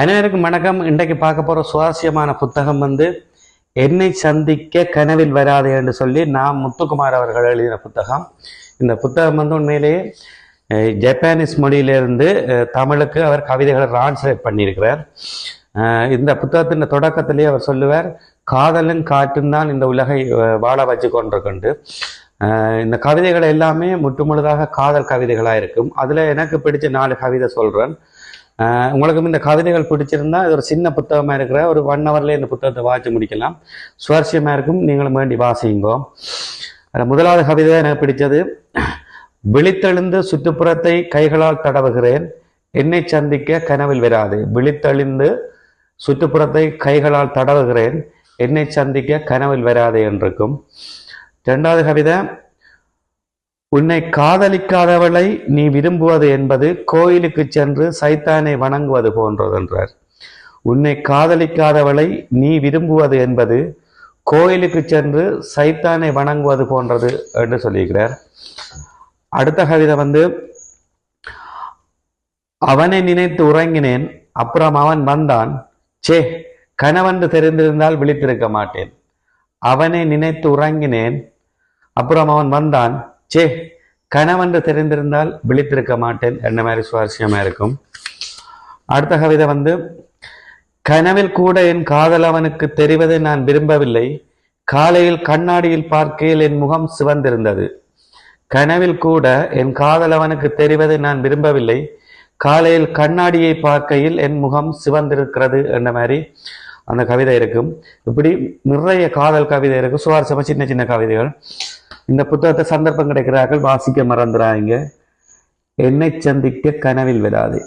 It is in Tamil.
அனைவருக்கும் வணக்கம். இன்றைக்கு பார்க்க போகிற சுவாரஸ்யமான புத்தகம் வந்து என்னை சந்திக்க கனவில் வராது என்று சொல்லி நான் முத்துக்குமார் அவர்கள் எழுதின புத்தகம். இந்த புத்தகம் வந்து உண்மையிலேயே ஜப்பானீஸ் மொழியிலிருந்து தமிழுக்கு அவர் கவிதைகளை டிரான்ஸ்லேட் பண்ணியிருக்கிறார். இந்த புத்தகத்தின் தொடக்கத்திலேயே அவர் சொல்லுவார் காதலும் காட்டும் தான் இந்த உலகை வாழ வச்சு கொண்டிருக்குண்டு இந்த கவிதைகள் எல்லாமே முற்றுமுழுதாக காதல் கவிதைகளாக இருக்கும் அதில் எனக்கு பிடிச்ச நாலு கவிதை சொல்கிறேன் உங்களுக்கும் இந்த கவிதைகள் பிடிச்சிருந்தா இது ஒரு சின்ன புத்தகமாக இருக்கிற ஒரு ஒன் ஹவர்லேயே இந்த புத்தகத்தை வாசி முடிக்கலாம். சுவாரஸ்யமாக இருக்கும். நீங்களும் வேண்டி வாசிங்கோ அதில் முதலாவது கவிதை எனக்கு பிடிச்சது விழித்தெழுந்து சுற்றுப்புறத்தை கைகளால் தடவுகிறேன். என்னை சந்திக்க கனவில் வராது. விழித்தெழுந்து சுற்றுப்புறத்தை கைகளால் தடவுகிறேன். என்னை சந்திக்க கனவில் வராது என்றிருக்கும் ரெண்டாவது கவிதை உன்னை காதலிக்காதவளை நீ விரும்புவது என்பது கோயிலுக்கு சென்று சைத்தானை வணங்குவது போன்றது என்றார் உன்னை காதலிக்காதவளை நீ விரும்புவது என்பது கோயிலுக்கு சென்று சைத்தானை வணங்குவது போன்றது என்று சொல்லியிருக்கிறார். அடுத்த கவிதை வந்து அவனை நினைத்து உறங்கினேன் அப்புறம் அவன் வந்தான். சே கணவன்று தெரிந்திருந்தால் விழித்திருக்க மாட்டேன். அவனை நினைத்து உறங்கினேன் அப்புறம் அவன் வந்தான். சே கனவென்று தெரிந்திருந்தால் விழித்திருக்க மாட்டேன் என்ன மாதிரி சுவாரஸ்யமா இருக்கும். அடுத்த கவிதை வந்து கனவில் கூட என் காதல் அவனுக்கு தெரிவதை நான் விரும்பவில்லை. காலையில் கண்ணாடியில் பார்க்கையில் என் முகம் சிவந்திருந்தது. கனவில் கூட என் காதல் அவனுக்கு தெரிவதை நான் விரும்பவில்லை. காலையில் கண்ணாடியை பார்க்கையில் என் முகம் சிவந்திருக்கிறது என்ற மாதிரி அந்த கவிதை இருக்கும். இப்படி நிறைய காதல் கவிதை இருக்கும் சுவாரஸ்யமா சின்ன சின்ன கவிதைகள். இந்த புத்தகத்தை சந்தர்ப்பம் கிடைக்கிறார்கள் வாசிக்க மறந்துடாதீங்க என்னை சந்திக்க கனவில் விடாதே.